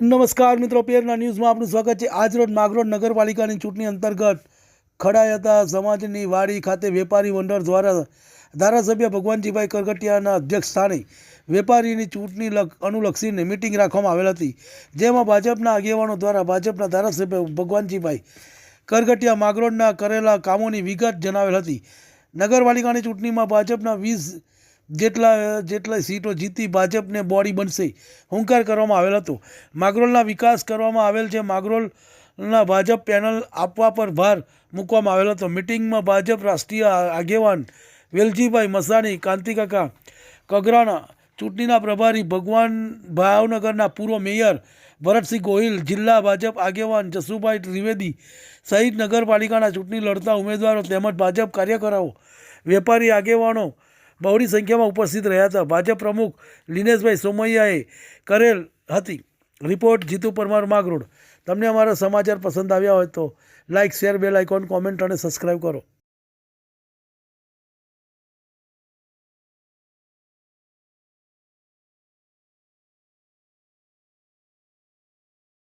નમસ્કાર મિત્રો પેરના ન્યૂઝમાં આપનું સ્વાગત છે. આજરોજ માગરોડ નગરપાલિકાની ચૂંટણી અંતર્ગત ખડાયતા સમાજની વાડી ખાતે વેપારી મંડળ દ્વારા ધારાસભ્ય ભગવાનજીભાઈ કરગટિયાના અધ્યક્ષ સ્થાને વેપારીની ચૂંટણી અનુલક્ષીને મિટિંગ રાખવામાં આવેલ હતી. જેમાં ભાજપના આગેવાનો દ્વારા ભાજપના ધારાસભ્ય ભગવાનજીભાઈ કરગટિયા માગરોડના કરેલા કામોની વિગત જણાવેલ હતી. નગરપાલિકાની ચૂંટણીમાં ભાજપના વીસ જેટલા જેટલા સીટો જીતી ભાજપને બોડી બનશે, હુંકાર કરવામાં આવેલ હતો. માગરોલના વિકાસ કરવામાં આવેલ છે. માગરોલના ભાજપ પેનલ આપવા પર ભાર મૂકવામાં આવેલ હતો. મિટિંગમાં ભાજપ રાષ્ટ્રીય આગેવાન વેલજીભાઈ મસાણી કાંતિકાકા કગરાણા ચૂંટણીના પ્રભારી ભગવાન ભાવનગરના પૂર્વ મેયર ભરતસિંહ ગોહિલ, જિલ્લા ભાજપ આગેવાન જસુભાઈ ત્રિવેદી સહિત નગરપાલિકાના ચૂંટણી લડતા ઉમેદવારો તેમજ ભાજપ કાર્યકરો, વેપારી આગેવાનો બહોળી સંખ્યામાં ઉપસ્થિત રહ્યા હતા. ભાજપ પ્રમુખ લિનેશભાઈ સોમૈયાએ કરેલ હતી રિપોર્ટ જીતુ પરમાર માગરોડ તમને અમારા સમાચાર પસંદ આવ્યા હોય તો like share bell icon comment અને સબસ્ક્રાઈબ કરો.